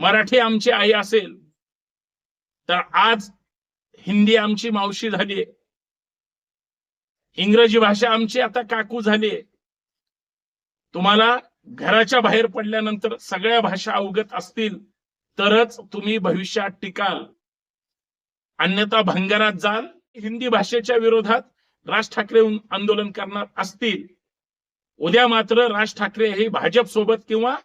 मराठी आमची आई असेल तर आज हिंदी आमची मावशी झालीये इंग्रजी भाषा आमची आता काकू झालीये तुम्हाला घराच्या बाहेर पडल्यानंतर सगळ्या भाषा अवगत असतील तरच तुम्ही भविष्यात टिकाल. अन्यथा भंगारात जाल हिंदी भाषेच्या विरोधात राज ठाकरे आंदोलन करणार असतील. उद्या मात्र राज ठाकरे हे भाजप सोबत किंवा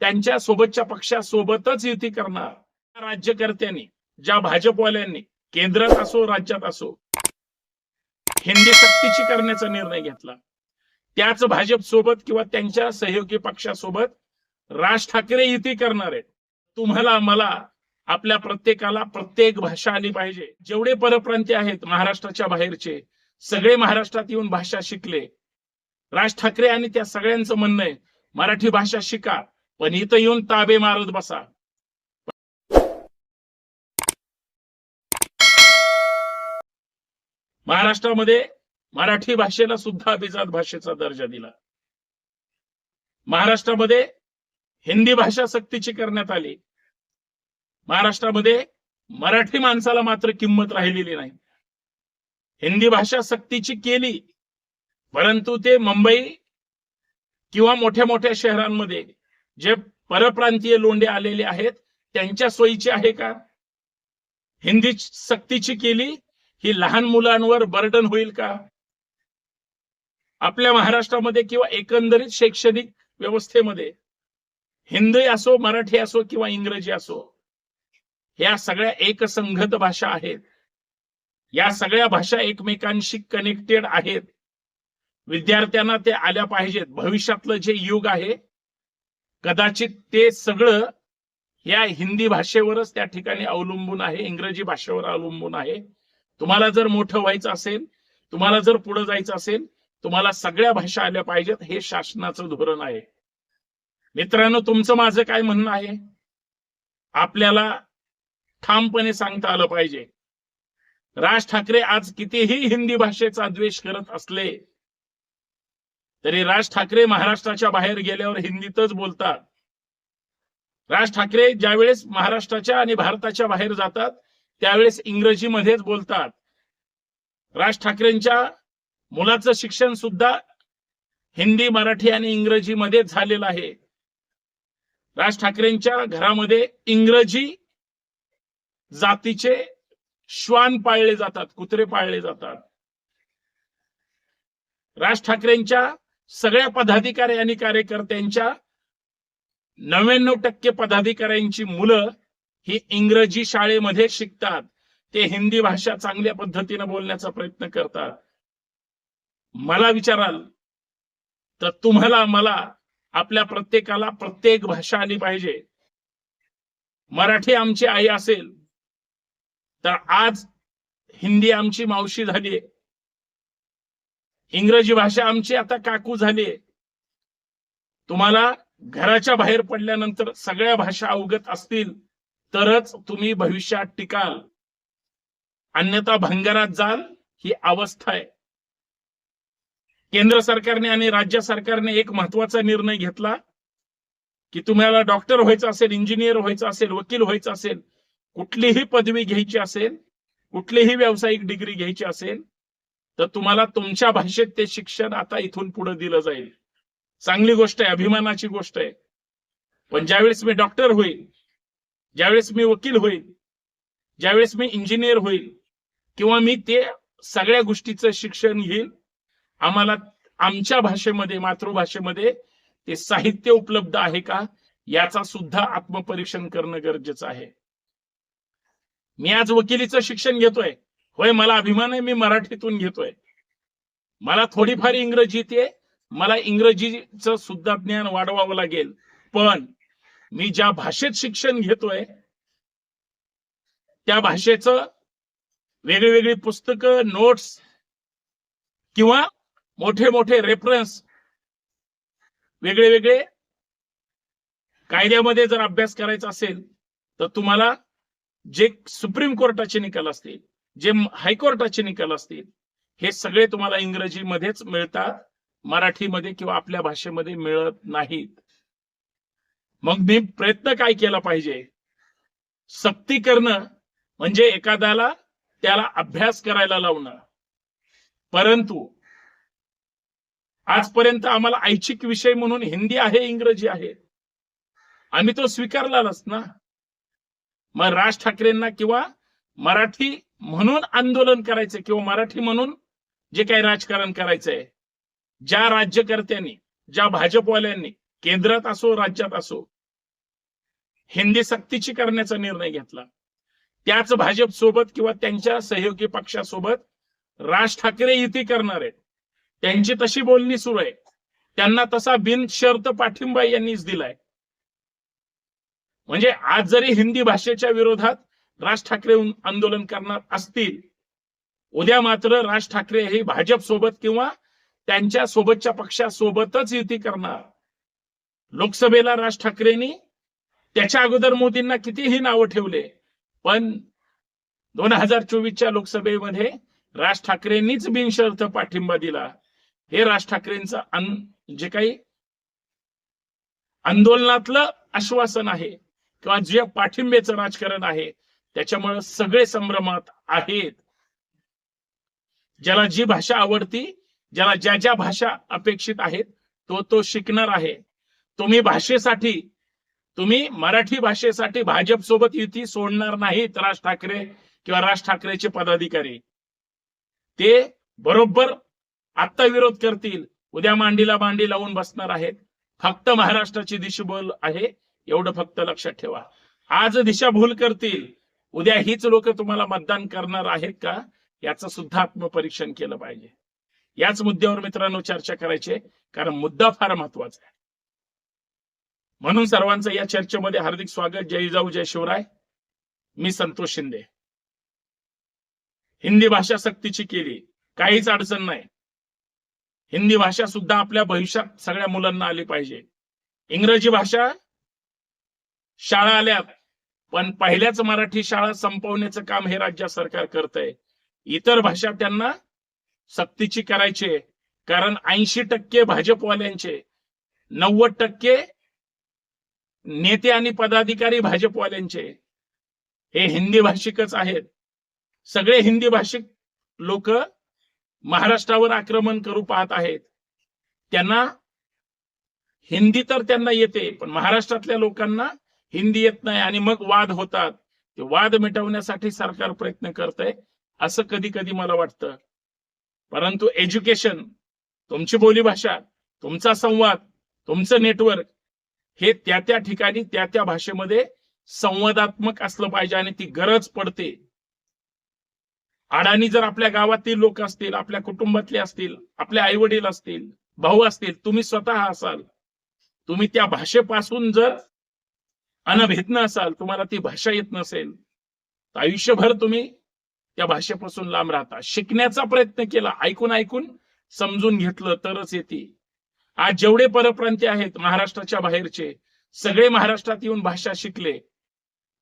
त्यांच्या सोबतच्या पक्षासोबतच युती करणार. राज्यकर्त्यांनी ज्या भाजपवाल्यांनी केंद्रात असो राज्यात असो हिंदी सक्तीची करण्याचा निर्णय घेतला. त्याच भाजप सोबत किंवा त्यांच्या सहयोगी पक्षासोबत राज ठाकरे युती करणार आहेत. तुम्हाला मला आपल्या प्रत्येकाला प्रत्येक भाषा आली पाहिजे. जेवढे परप्रांतीय आहेत महाराष्ट्राच्या बाहेरचे सगळे महाराष्ट्रात येऊन भाषा शिकले. राज ठाकरे आणि त्या सगळ्यांचं म्हणणं आहे मराठी भाषा शिका. पण इथं येऊन ताबे मारत बसा. महाराष्ट्रामध्ये मराठी भाषेला सुद्धा अभिजात भाषेचा दर्जा दिला. महाराष्ट्रामध्ये हिंदी भाषा सक्तीची करण्यात आली. महाराष्ट्रामध्ये मराठी माणसाला मात्र किंमत राहिलेली नाही. हिंदी भाषा सक्तीची केली परंतु ते मुंबई किंवा मोठ्या मोठ्या शहरांमध्ये जे परप्रांतीय लोंढे आलेले आहेत त्यांच्या सोयीची आहे का? हिंदी सक्तीची केली ही लहान मुलांवर बर्डन होईल का? आपल्या महाराष्ट्रामध्ये किंवा एकंदरीत शैक्षणिक व्यवस्थेमध्ये हिंदी असो मराठी असो किंवा इंग्रजी असो या सगळ्या एकसंगत भाषा आहेत. या सगळ्या भाषा एकमेकांशी कनेक्टेड आहेत. विद्यार्थ्यांना ते आल्या पाहिजेत. भविष्यातलं जे युग आहे कदाचित ते सगळं या हिंदी भाषेवरच त्या ठिकाणी अवलंबून आहे इंग्रजी भाषेवर अवलंबून आहे. तुम्हाला जर मोठं व्हायचं असेल तुम्हाला जर पुढे जायचं असेल तुम्हाला सगळ्या भाषा आल्या पाहिजेत हे शासनाचं धोरण आहे. मित्रांनो तुमचं माझं काय म्हणणं आहे? आपल्याला ठामपणे सांगता आलं पाहिजे. राज ठाकरे आज कितीही हिंदी भाषेचा द्वेष करत असले तरी राज ठाकरे महाराष्ट्राच्या बाहेर गेल्यावर हिंदीतच बोलतात. राज ठाकरे ज्यावेळेस महाराष्ट्राच्या आणि भारताच्या बाहेर जातात त्यावेळेस इंग्रजीमध्येच बोलतात. राज ठाकरेंच्या मुलाचं शिक्षण सुद्धा हिंदी मराठी आणि इंग्रजीमध्ये झालेलं आहे. राज ठाकरेंच्या घरामध्ये इंग्रजी जातीचे श्वान पाळले जातात कुत्रे पाळले जातात. राज ठाकरेंच्या सगळ्या पदाधिकारी आणि कार्यकर्त्यांच्या नव्याण्णव टक्के पदाधिकाऱ्यांची मुलं ही इंग्रजी शाळेमध्ये शिकतात. ते हिंदी भाषा चांगल्या पद्धतीने बोलण्याचा प्रयत्न करतात. मला विचाराल तर तुम्हाला मला आपल्या प्रत्येकाला प्रत्येक भाषा आली पाहिजे. मराठी आमची आई असेल तर आज हिंदी आमची मावशी झालीये. इंग्रजी भाषा आमची आता काकू झाली तुम्हाला घराच्या बाहेर पडल्यानंतर सगळ्या भाषा अवगत असतील तरच तुम्ही भविष्यात टिकाल. अन्यथा भंगारात जाल ही अवस्था आहे. केंद्र सरकारने आणि राज्य सरकारने एक महत्त्वाचा निर्णय घेतला की तुम्हाला डॉक्टर व्हायचं असेल इंजिनियर व्हायचं असेल वकील व्हायचं असेल कुठलीही पदवी घ्यायची असेल कुठलीही व्यावसायिक डिग्री घ्यायची असेल तर तुम्हाला तुमच्या भाषेत ते शिक्षण आता इथून पुढे दिलं जाईल. चांगली गोष्ट आहे अभिमानाची गोष्ट आहे. पण ज्यावेळेस मी डॉक्टर होईल ज्यावेळेस मी वकील होईल ज्यावेळेस मी इंजिनियर होईल किंवा मी ते सगळ्या गोष्टीचं शिक्षण घेईल आम्हाला आमच्या भाषेमध्ये मातृभाषेमध्ये ते साहित्य उपलब्ध आहे का याचा सुद्धा आत्मपरीक्षण करणं गरजेचं आहे. मी आज वकिलीचं शिक्षण घेतोय. होय मला अभिमान आहे मी मराठीतून घेतोय. मला थोडीफार इंग्रजी येते मला इंग्रजीचं सुद्धा ज्ञान वाढवावं लागेल. पण मी ज्या भाषेत शिक्षण घेतोय त्या भाषेचं वेगळी वेगळी पुस्तकं नोट्स किंवा मोठे मोठे रेफरन्स वेगळे वेगळे कायद्यामध्ये जर अभ्यास करायचा असेल तर तुम्हाला जे सुप्रीम कोर्टाचे निकाल असतील जे हायकोर्टाचे निकाल असतील हे सगळे तुम्हाला इंग्रजीमध्येच मिळतात मराठीमध्ये किंवा आपल्या भाषेमध्ये मिळत नाहीत. मग मी प्रयत्न काय केला पाहिजे? सक्ती करणं म्हणजे एखाद्याला त्याला अभ्यास करायला लावणं. परंतु आजपर्यंत आम्हाला ऐच्छिक विषय म्हणून हिंदी आहे इंग्रजी आहे. आम्ही तो स्वीकारलाच ना. मग राज ठाकरेंना किंवा मराठी म्हणून आंदोलन करायचं किंवा मराठी म्हणून जे काही राजकारण करायचंय ज्या राज्यकर्त्यांनी ज्या भाजपवाल्यांनी केंद्रात असो राज्यात असो हिंदी सक्तीची करण्याचा निर्णय घेतला. त्याच भाजप सोबत किंवा त्यांच्या सहयोगी पक्षासोबत राज ठाकरे युती करणार आहेत. त्यांची तशी बोलणी सुरू आहे. त्यांना तसा बिनशर्त पाठिंबा यांनीच दिलाय. म्हणजे आज जरी हिंदी भाषेच्या विरोधात राज ठाकरे आंदोलन करणार असतील. उद्या मात्र राज ठाकरे हे भाजप सोबत किंवा त्यांच्या सोबतच्या पक्षासोबतच युती करणार. लोकसभेला राज ठाकरेंनी त्याच्या अगोदर मोदींना कितीही नावं ठेवले पण दोन हजार चोवीसच्या लोकसभेमध्ये राज ठाकरेंनीच बिनशर्त पाठिंबा दिला. हे राज ठाकरेंचं जे काही आंदोलनातलं आश्वासन आहे किंवा जे पाठिंब्याचं राजकारण आहे त्याच्यामुळे सगळे संभ्रमात आहेत. ज्याला जी भाषा आवडती ज्याला ज्या ज्या भाषा अपेक्षित आहेत तो तो शिकणार आहे. तुम्ही भाषेसाठी तुम्ही मराठी भाषेसाठी भाजप सोबत युती सोडणार नाहीत राज ठाकरे किंवा राज ठाकरेचे पदाधिकारी. ते बरोबर आत्ता विरोध करतील उद्या मांडीला मांडी लावून बसणार आहेत. फक्त महाराष्ट्राची दिशाभूल आहे एवढं फक्त लक्षात ठेवा. आज दिशाभूल करतील उद्या हीच लोक तुम्हाला मतदान करणार आहेत का? याचं सुद्धा आत्मपरीक्षण केलं पाहिजे. याच मुद्द्यावर मित्रांनो चर्चा करायची आहे, कारण मुद्दा फार महत्त्वाचा आहे. म्हणून सर्वांचं या चर्चेमध्ये हार्दिक स्वागत. जय जाऊ जय शिवराय. मी संतोष शिंदे. हिंदी भाषा सक्तीची केली. काहीच अडचण नाही. हिंदी भाषा सुद्धा आपल्या भविष्यात सगळ्या मुलांना आली पाहिजे. इंग्रजी भाषा शाळा आल्यात. पण पहिल्याच मराठी शाळा संपवण्याचं काम हे राज्य सरकार करत आहे इतर भाषा त्यांना सक्तीची करायची कारण ऐंशी टक्के भाजपवाल्यांचे नव्वद टक्के नेते आणि पदाधिकारी भाजपवाल्यांचे हे हिंदी भाषिकच आहेत. सगळे हिंदी भाषिक लोक महाराष्ट्रावर आक्रमण करू पाहत आहेत. त्यांना हिंदी तर त्यांना येते पण महाराष्ट्रातल्या लोकांना हिंदी येत नाही आणि मग वाद होतात. ते वाद मिटवण्यासाठी सरकार प्रयत्न करत आहे असं कधी कधी मला वाटतं. परंतु एज्युकेशन तुमची बोलीभाषा तुमचा संवाद तुमचं नेटवर्क हे त्या त्या ठिकाणी त्या त्या भाषेमध्ये संवादात्मक असलं पाहिजे आणि ती गरज पडते. अडाणी जर आपल्या गावातील लोक असतील आपल्या कुटुंबातले असतील आपले आई वडील असतील भाऊ असतील तुम्ही स्वतः असाल. तुम्ही त्या भाषेपासून जर अनभिज्ञ असाल तुम्हाला ती भाषा येत नसेल तर आयुष्यभर तुम्ही त्या भाषेपासून लांब राहता. शिकण्याचा प्रयत्न केला ऐकून ऐकून समजून घेतलं तरच येते. आज जेवढे परप्रांतीय आहेत महाराष्ट्राच्या बाहेरचे सगळे महाराष्ट्रात येऊन भाषा शिकले.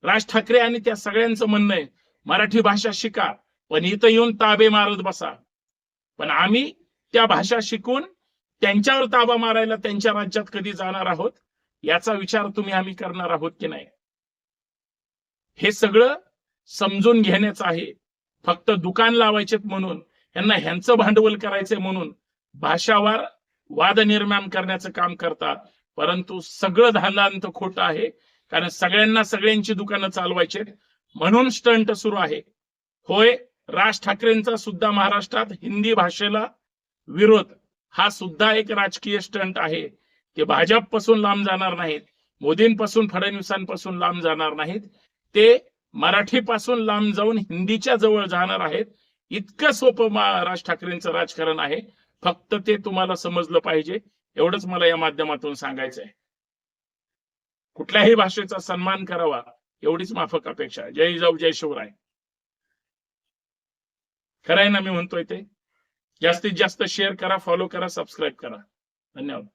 राज ठाकरे आणि त्या सगळ्यांचं म्हणणं आहे मराठी भाषा शिका पण इथं येऊन ताबे मारत बसा. पण आम्ही त्या भाषा शिकून त्यांच्यावर ताबा मारायला त्यांच्या राज्यात कधी जाणार आहोत? याचा विचार तुम्ही आम्ही करणार आहोत की नाही? हे सगळं समजून घेण्याचं आहे. फक्त दुकान लावायचेत म्हणून यांना ह्यांचं भांडवल करायचंय म्हणून भाषावार वाद निर्माण करण्याचं काम करतात. परंतु सगळं धांदांत खोटं आहे. कारण सगळ्यांना सगळ्यांची दुकानं चालवायचे म्हणून स्टंट सुरू आहे. होय राज ठाकरेंचा सुद्धा महाराष्ट्रात हिंदी भाषेला विरोध. हा सुद्धा एक राजकीय स्टंट आहे. ते भाजपपासून लांब जाणार नाहीत मोदींपासून फडणवीसांपासून लांब जाणार नाहीत. ते मराठीपासून लांब जाऊन हिंदीच्या जवळ जाणार आहेत. इतकं सोपं राज ठाकरेंचं राजकारण आहे. फक्त ते तुम्हाला समजलं पाहिजे. एवढंच मला या माध्यमातून सांगायचं आहे कुठल्याही भाषेचा सन्मान करावा एवढीच माफक अपेक्षा. जय जाऊ जय शिवराय. खरं आहे ना मी म्हणतोय ते? जास्तीत जास्त शेअर करा फॉलो करा सबस्क्राईब करा. धन्यवाद.